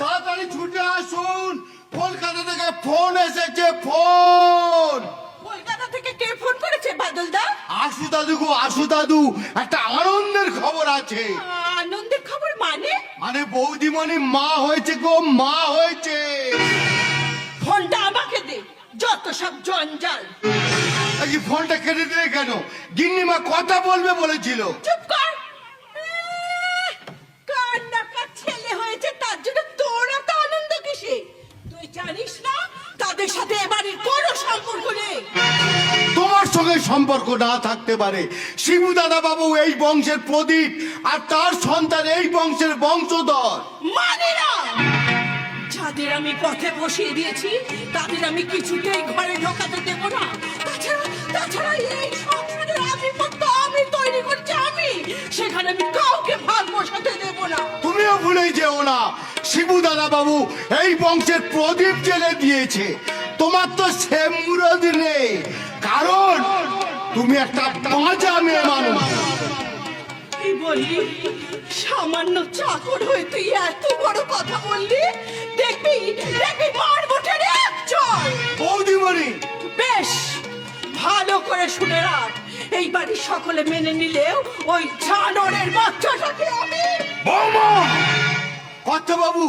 তাড়াতাড়ি ছুটে আসুন। কলকাতা থেকে ফোন এসেছে ফোন। কলকাতা থেকে কে ফোন করেছে বাদলদা? আশু দাদু গো আশু দাদু একটা আনন্দের খবর আছে। আনন্দের খবর মানে? মানে বৌদিমণি মা হয়েছে গো মা হয়েছে। ফোনটা আমাকে দে যত সব জঞ্জাল। ফোনটা কেটে দিলে কেন? গিন্নিমা কথা বলবে বলেছিল। চুপ কর সম্পর্ক না থাকতে পারে। শিবু দাদা বাবু এই বংশের প্রদীপ আর তার সন্তান এই বংশের বংশধর। মানে না! যাদের আমি পথে বসিয়ে দিয়েছি তাদের আমি কিছুতেই ঘরে ঢোকাতে দেব না। তাছাড়া তাছাড়া এই সংসারের আধিপত্য আমি তৈরি করছি আমি। সেখানে আমি কাউকে ভাগ বসাতে দেব না। তুমিও ভুলে যেও না শিবু দাদা বাবু এই বংশের প্রদীপ জেলে দিয়েছে। তোমার তো সে মুরদ নেই। কারণ তুমি একটা পাঁচা মেয়ে মানুষ। কি বললি সামান্য চাকর হয়ে তুই এত বড় কথা বললি? দেখবি দেখবি মারবো টেনে চল বৌদিমণি। বেশ ভালো করে শুনে রাখ। এই বাড়ির সকলে মেনে নিলেও ওই জানোয়ারের বাচ্চাটাকে আমি বৌমা! কথা বাবু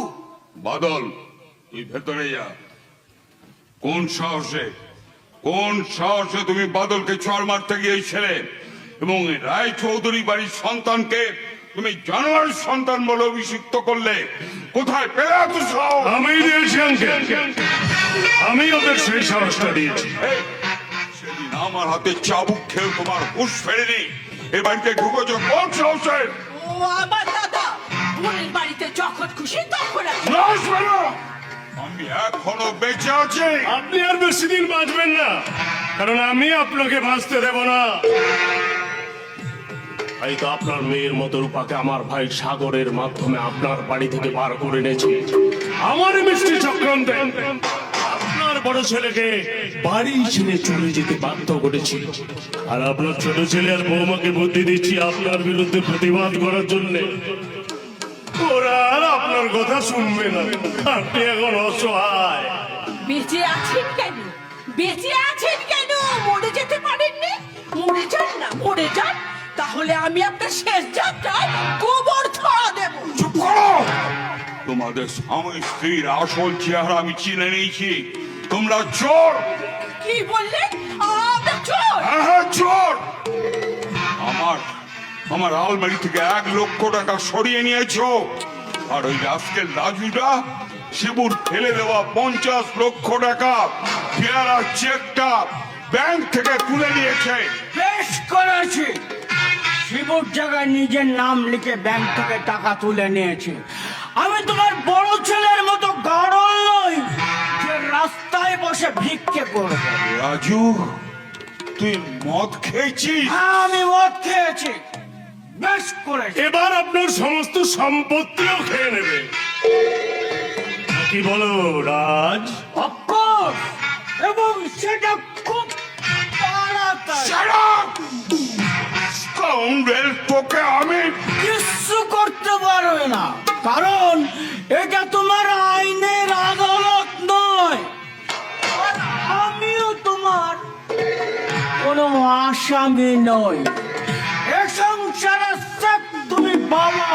বাদল তুই ভেতরে যা। কোন সাহসে কোন সাহসে তুমি বাদলকে চড় মারতে গিয়েছিলে? এবং রায় চৌধুরী বাড়ির সন্তানকে তুমি জানোয়ার সন্তান বলে অভিষিক্ত করলে। কোথায় পেলে এত সাহস? আমি দিয়েছি আমি ওদের সেই সাহসটা দিয়েছি। সেদিন আমার হাতে চাবুক খেয়ে তোমার হুশ ফেরেনি। এ বাড়িতে ঢুকেছ কোন সাহসে? ও আমার দাদা বাড়িতে যখন খুশি তখন এখনও বেঁচে আছি। আপনি আর বেশি দিন বাঁচবেন না, কারণ আমি আপনাকে বাঁচতে দেব না। তাই তো আপনার মেয়ের মতো রূপাকে আমার ভাই সাগরের মাধ্যমে আপনার বাড়ি থেকে বার করে এনেছি। আমার মিষ্টি চক্রান্তে আপনার বড় ছেলেকে বাড়ি ছেড়ে চলে যেতে বাধ্য করেছি। আর আপনার ছোট ছেলে আর বৌমাকে বুদ্ধি দিচ্ছি আপনার বিরুদ্ধে প্রতিবাদ করার জন্য। ওরা আর আপনার কথা শুনবে না। আপনি এখন অসহায়। বেঁচে আছেন কেন? বেঁচে আছেন কেন? মরে যেতে পারেননি? মরে যান না মরে যান। তাহলে আমি আপনার শেষ যাত্রায় গোবর ছড়া দেব। চুপ করো! তোমাদের স্বামী স্ত্রীর আসল চেহারা আমি চিনে নিয়েছি। তোমরা চোর! কি বললে আমরা চোর! হ্যাঁ হ্যাঁ চোর! আমার আলমারি থেকে এক লক্ষ টাকা সরিয়ে নিয়েছো। আর ওই আজকের রাজুটা শিবুর ফেলে দেওয়া পঞ্চাশ লক্ষ টাকা পেয়ারার চেকটা ব্যাংক থেকে তুলে নিয়েছে। বেশ করেছি। শিবুর জায়গায় নিজের নাম লিখে ব্যাংক থেকে টাকা তুলে নিয়েছে। আমি তোমার বড় ছেলের মতো গাড়ল নই যে রাস্তায় বসে ভিক্ষে করব। রাজু তুই মদ খেয়েছিস? হ্যাঁ আমি মদ খেয়েছি। বেশ এবার আপনার সমস্ত সম্পত্তিও খেয়ে নেবে। কি বলো রাজ? অফকোর্স এবং সেটা খুব তোকে আমি করতে পারবে না। কারণ এটা তোমার আইনের আদালত নয়। আমিও তোমার কোনো আসামি নই। এ সংসারে তুমি বাবা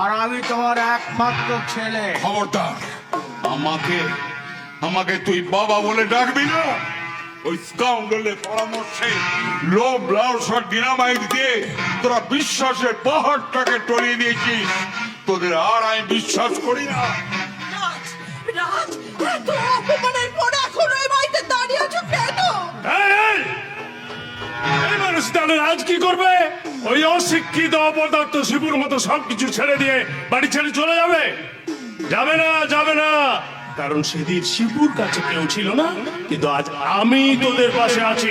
আর আমি তোমার একমাত্র ছেলে। খবরদার আমাকে আমাকে তুই বাবা বলে ডাকবি না। ওই স্কাউন্ডলের পরামর্শে লোভ লালসার ডিনামাইট দিয়ে তোরা বিশ্বাসের পাহাড়টাকে টলিয়ে দিয়েছিস। তোদের আর আমি বিশ্বাস করি না। রাজ রাজ এত অপমানের তাহলে রাজ কি করবে? ওই অশিক্ষিত, অপদার্থ, শিবুর মতো সবকিছু ছেড়ে দিয়ে বাড়ি ছেড়ে চলে যাবে? যাবে না যাবে না। কারণ সেদিন শিবুর কাছে কেউ ছিল না, কিন্তু আজ আমি তোদের পাশে আছি।